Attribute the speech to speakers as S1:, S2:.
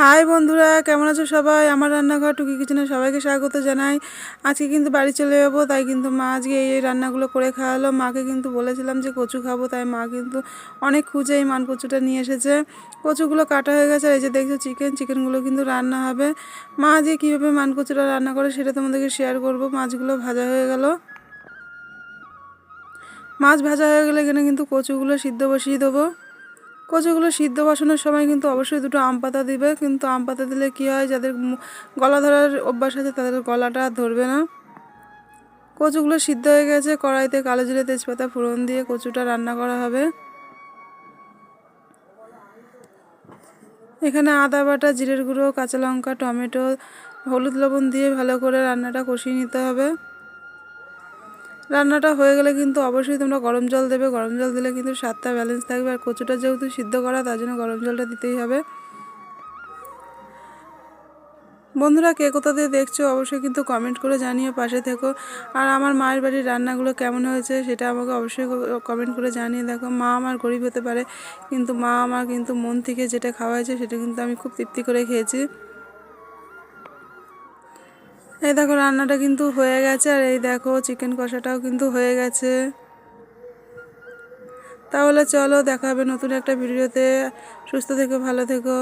S1: High বন্ধুরা, কেমন আছো সবাই? আমার রান্নাঘর টুকি কিচেনে সবাইকে স্বাগত জানাই। আজকে কিন্তু বাড়ি চলে যাব, তাই কিন্তু মা আজকে এই রান্নাগুলো করে খাওয়ালো। মাকে কিন্তু বলেছিলাম যে কচু খাব, তাই মা কিন্তু অনেক খুঁজে এই মান কচুটা নিয়ে এসেছে। কচুগুলো কাটা হয়ে গেছে, আর এই যে দেখছ চিকেন, চিকেনগুলো কিন্তু রান্না হবে। মা যে কীভাবে মান কচুটা রান্না করে সেটা তোমাদেরকে শেয়ার করব। মাছগুলো ভাজা হয়ে গেল। মাছ ভাজা হয়ে গেলে এখানে কিন্তু কচুগুলো সিদ্ধ বসিয়ে দেবো। কচুগুলো সিদ্ধ বসানোর সময় কিন্তু অবশ্যই দুটো আম পাতা দিবে। কিন্তু আম পাতা দিলে কী হয়, যাদের গলা ধরার অভ্যাস আছে তাদের গলাটা ধরবে না। কচুগুলো সিদ্ধ হয়ে গেছে, কড়াইতে কালো জিরে তেজপাতা ফোড়ন দিয়ে কচুটা রান্না করা হবে। এখানে আদা বাটা, জিরের গুঁড়ো, কাঁচা লঙ্কা, টমেটো, হলুদ লবণ দিয়ে ভালো করে রান্নাটা কষিয়ে নিতে হবে। রান্নাটা হয়ে গেলে কিন্তু অবশ্যই তোমরা গরম জল দেবে। গরম জল দিলে কিন্তু স্বাদটা ব্যালেন্স থাকবে। আর কচুটা যেহেতু সিদ্ধ করা, তার জন্য গরম জলটা দিতেই হবে। বন্ধুরা, কে কোথা দিয়ে দেখছ অবশ্যই কিন্তু কমেন্ট করে জানিও, পাশে থেকো। আর আমার মায়ের বাড়ির রান্নাগুলো কেমন হয়েছে সেটা আমাকে অবশ্যই কমেন্ট করে জানিয়ে দেখো। মা আমার গরিব হতে পারে, কিন্তু মা আমার কিন্তু মন থেকে যেটা খাওয়া হয়েছে সেটা কিন্তু আমি খুব তৃপ্তি করে খেয়েছি। এই দেখো, রান্নাটা কিন্তু হয়ে গেছে আর এই দেখো চিকেন কষাটাও কিন্তু হয়ে গেছে। তাহলে চলো, দেখা হবে নতুন একটা ভিডিওতে। সুস্থ থেকো, ভালো থেকো।